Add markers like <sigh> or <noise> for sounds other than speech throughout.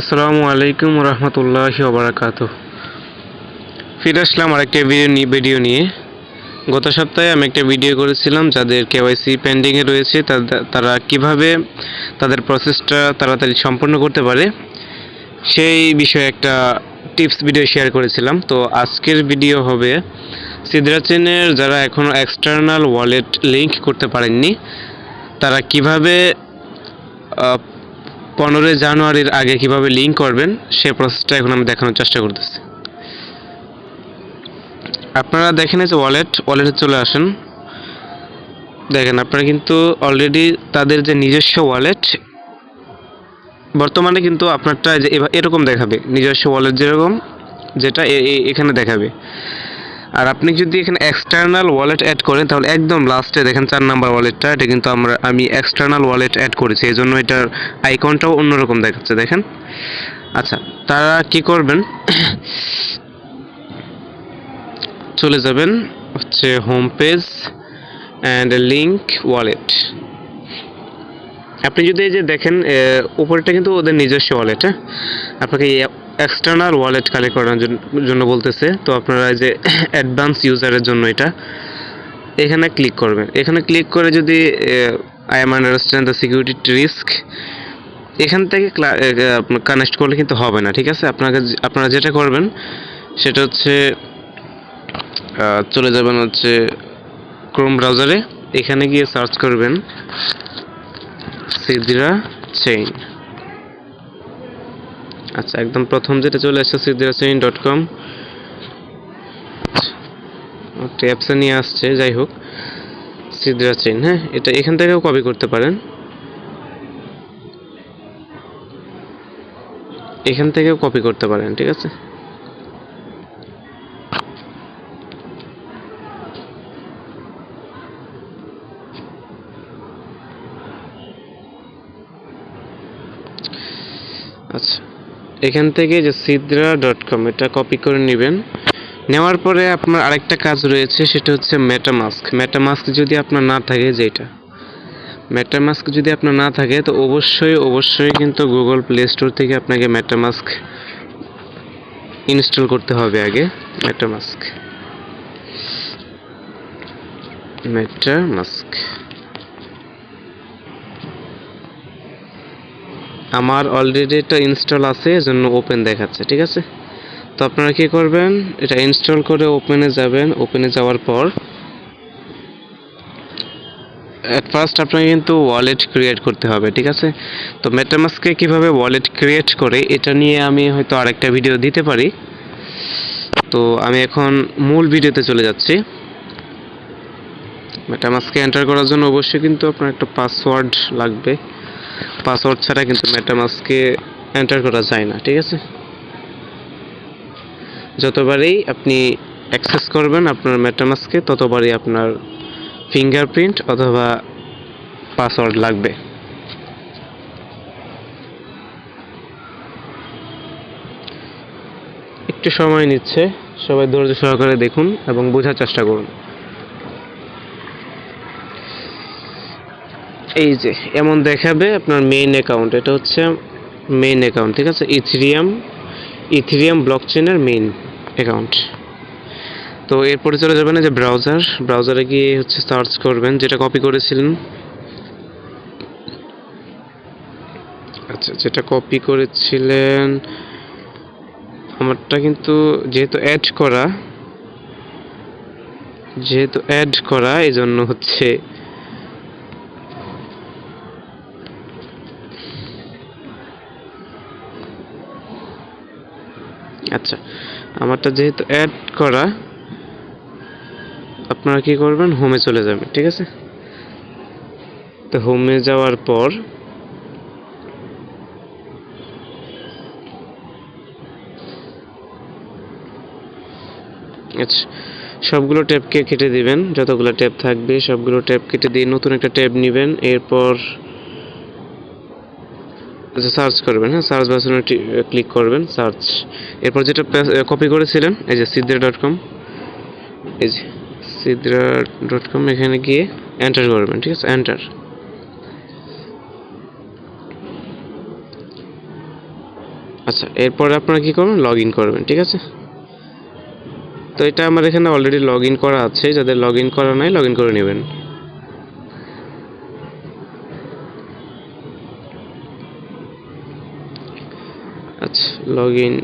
আসসালামু আলাইকুম রহমতুল্লাহ ওবরাকাত ফিরে আসলাম আরেকটা ভিডিও নিয়ে ভিডিও নিয়ে। গত সপ্তাহে আমি একটা ভিডিও করেছিলাম যাদের কেওয়াইসি পেন্ডিংয়ে রয়েছে তারা কীভাবে তাদের প্রসেসটা তাড়াতাড়ি সম্পন্ন করতে পারে, সেই বিষয়ে একটা টিপস ভিডিও শেয়ার করেছিলাম। তো আজকের ভিডিও হবে সিদ্রা চেনের যারা এখনও এক্সটার্নাল ওয়ালেট লিঙ্ক করতে পারেননি, তারা কীভাবে পনেরোই জানুয়ারির আগে কীভাবে লিঙ্ক করবেন, সে প্রসেসটা এখন আমি দেখানোর চেষ্টা করতেছি। আপনারা দেখেন যে ওয়ালেট ওয়ালেটে চলে আসেন। দেখেন, আপনারা কিন্তু অলরেডি তাদের যে নিজস্ব ওয়ালেট বর্তমানে কিন্তু আপনারটা যে এরকম দেখাবে, নিজস্ব ওয়ালেট যেরকম, যেটা এখানে দেখাবে। আর আপনি যদি এখানে এক্সটার্নাল ওয়ালেট অ্যাড করেন, তাহলে একদম লাস্টে দেখেন চার নাম্বার ওয়ালেটটা এটা কিন্তু আমরা, আমি এক্সটার্নাল ওয়ালেট অ্যাড করেছি, এই জন্য এটার আইকনটাও অন্যরকম দেখাচ্ছে, দেখেন। আচ্ছা তারা কি করবেন? <coughs> চলে যাবেন হচ্ছে home page and link wallet আপনি যদি এই যে দেখেন উপরেটা কিন্তু ওদের নিজস্ব ওয়ালেট হ্যাঁ? আপনাকে এক্সটার্নাল ওয়ালেট কালেক্ট করার জন্য বলতেছে। তো আপনারা এই যে <coughs> অ্যাডভান্স ইউজারের জন্য এটা, এখানে ক্লিক করবেন। এখানে ক্লিক করে যদি I am understand the security risk এখান থেকে কানেক্ট করলে কিন্তু হবে না, ঠিক আছে? আপনাকে আপনারা যেটা করবেন, সেটা হচ্ছে চলে যাবেন হচ্ছে ক্রোম ব্রাউজারে এখানে গিয়ে সার্চ করবেন সিদ্রা চেইন আচ্ছা একদম প্রথম যেটা চলে আসছে সিদ্রা চেইন ডট কম। অ্যাপসে নিয়ে আসছে, যাই হোক সিদ্রা চেইন হ্যাঁ এটা এখান থেকেও কপি করতে পারেন। এখান থেকেও কপি করতে পারেন, ঠিক আছে? আচ্ছা। এখান থেকে যে সিদ্রা ডট কম এটা কপি করে নেবেন। নেওয়ার পরে আপনার আরেকটা কাজ রয়েছে, সেটা হচ্ছে মেটামাস্ক মেটামাস্ক যদি আপনার না থাকে যেটা মেটামাস্ক যদি আপনার না থাকে, তো অবশ্যই অবশ্যই কিন্তু গুগল প্লে স্টোর থেকে আপনাকে মেটামাস্ক ইনস্টল করতে হবে আগে। মেটামাস্ক মেটামাস্ক আমার অলরেডি এটা ইনস্টল আছে, এজন্য ওপেন দেখাচ্ছে, ঠিক আছে? তো আপনারা কি করবেন? এটা ইনস্টল করে ওপেনে যাবেন ওপেনে যাওয়ার পর অ্যাট ফার্স্ট আপনাকে কিন্তু ওয়ালেট ক্রিয়েট করতে হবে, ঠিক আছে? তো মেটামাস্কে কীভাবে ওয়ালেট ক্রিয়েট করে, এটা নিয়ে আমি হয়তো আরেকটা ভিডিও দিতে পারি। তো আমি এখন মূল ভিডিওতে চলে যাচ্ছি। মেটামাস্কে এন্টার করার জন্য অবশ্যই কিন্তু আপনার একটা পাসওয়ার্ড লাগবে। পাসওয়ার্ড ছাড়া কিন্তু মেটামাস্কে এন্টার করা যায় না, ঠিক আছে? যতবারই আপনি অ্যাক্সেস করবেন আপনার মেটামাস্কে ততবারই আপনার ফিঙ্গারপ্রিন্ট অথবা পাসওয়ার্ড লাগবে। একটু সময় নিচ্ছে, সবাই ধৈর্য সহকারে দেখুন এবং বোঝার চেষ্টা করুন। এই যে, এমন দেখাবে আপনার মেইন অ্যাকাউন্ট এটা হচ্ছে মেইন অ্যাকাউন্ট ঠিক আছে? ইথিরিয়াম ইথিরিয়াম ব্লকচেনের মেইন অ্যাকাউন্ট তো এরপরে চলে যাবেন যে ব্রাউজার ব্রাউজারে গিয়ে হচ্ছে সার্চ করবেন, যেটা কপি করেছিলেন। আচ্ছা যেটা কপি করেছিলেন, আমারটা কিন্তু যেহেতু অ্যাড করা, যেহেতু অ্যাড করা এই জন্য হচ্ছে আচ্ছা আমারটা যেহেতু অ্যাড করা, আপনারা কি করবেন? হোমে চলে যাবেন, ঠিক আছে? তো হোমে যাওয়ার পর আচ্ছা সবগুলো ট্যাবকে কেটে দিবেন, যতগুলো ট্যাব থাকবে, সবগুলো ট্যাব কেটে দিয়ে নতুন একটা ট্যাব নেবেন, এরপর আচ্ছা সার্চ করবেন হ্যাঁ? সার্চ বাটনে ক্লিক করবেন সার্চ এরপর যেটা কপি করেছিলেন, এই যে সিদ্রা ডট কম এই যে সিদ্রা ডট কম এখানে গিয়ে এন্টার করবেন, ঠিক আছে? এন্টার আচ্ছা এরপরে আপনারা কী করবেন? লগ ইন করবেন, ঠিক আছে? তো এটা আমার এখানে অলরেডি লগ ইন করা আছে, যাদের লগ ইন করা নাই লগ ইন করে নেবেন। আচ্ছা লগ ইন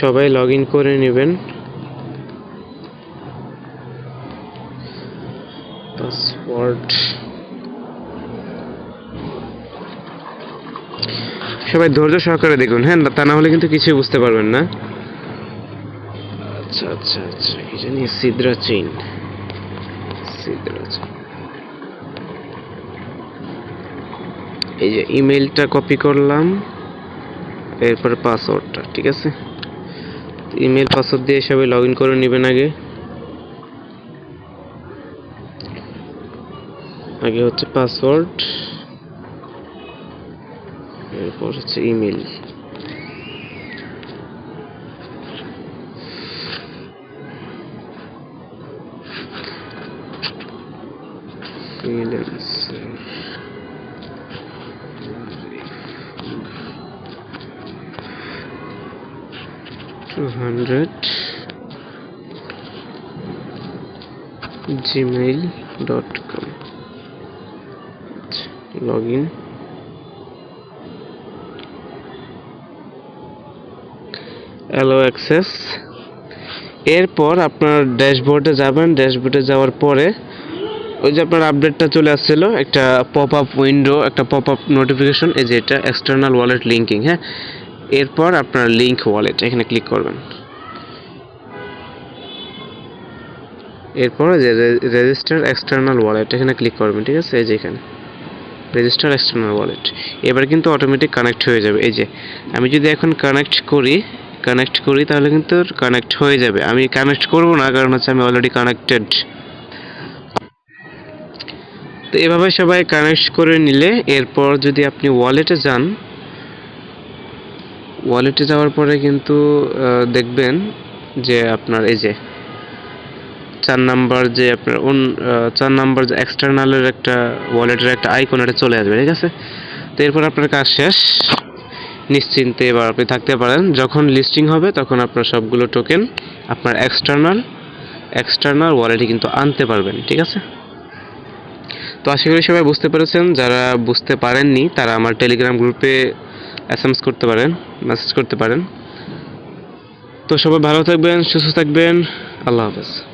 সবাই লগ ইন করে নেবেন। পাসওয়ার্ড। সবাই ধৈর্য সহকারে দেখুন হ্যাঁ তা না হলে কিন্তু কিছুই বুঝতে পারবেন না। আচ্ছা আচ্ছা আচ্ছা কি জানি, সিদ্রা চেইন এই যে ইমেলটা কপি করলাম, এরপরে পাসওয়ার্ডটা ঠিক আছে? ইমেল পাসওয়ার্ড দিয়ে সবাই লগ ইন করে নেবেন আগে। আগে হচ্ছে পাসওয়ার্ড এরপর হচ্ছে email freelancer two hundred. Gmail dot com. In allow access এরপর আপনার ড্যাশবোর্ডে যাবেন। ড্যাশবোর্ডে যাওয়ার পরে ওই যে আপনার আপডেটটা চলে আসছিল, একটা পপ আপ উইন্ডো একটা পপ আপ নোটিফিকেশন এই যে এটা এক্সটার্নাল ওয়ালেট লিঙ্কিং হ্যাঁ? এরপর আপনার লিঙ্ক ওয়ালেট এখানে ক্লিক করবেন। এরপর যে রেজিস্টার এক্সটার্নাল ওয়ালেট এখানে ক্লিক করবেন, ঠিক আছে? এই যে এখানে। রেজিস্টার এক্সটার্নাল ওয়ালেট এবার কিন্তু অটোমেটিক কানেক্ট হয়ে যাবে। এই যে, আমি যদি এখন কানেক্ট করি কানেক্ট করি, তাহলে কিন্তু কানেক্ট হয়ে যাবে। আমি কানেক্ট করব না, কারণ হচ্ছে আমি অলরেডি কানেক্টেড তো এভাবে সবাই কানেক্ট করে নিলে এরপর যদি আপনি ওয়ালেটে যান ওয়ালেটে যাওয়ার পরে কিন্তু দেখবেন যে আপনার এই যে চার নাম্বার যে আপনার অন চার নাম্বার যে এক্সটার্নালের একটা ওয়ালেটের একটা আইকন এটা চলে আসবে, ঠিক আছে? তো এরপর আপনার কাজ শেষ। নিশ্চিন্তে এবার আপনি থাকতে পারেন। যখন লিস্টিং হবে, তখন আপনার সবগুলো টোকেন আপনার এক্সটার্নাল এক্সটার্নাল ওয়ালেটে কিন্তু আনতে পারবেন, ঠিক আছে? তো আশা করি সবাই বুঝতে পেরেছেন, যারা বুঝতে পারেননি, তারা আমার টেলিগ্রাম গ্রুপে এস করতে পারেন মেসেজ করতে পারেন। তো সবাই ভালো থাকবেন, সুস্থ থাকবেন, আল্লাহ হাফেজ।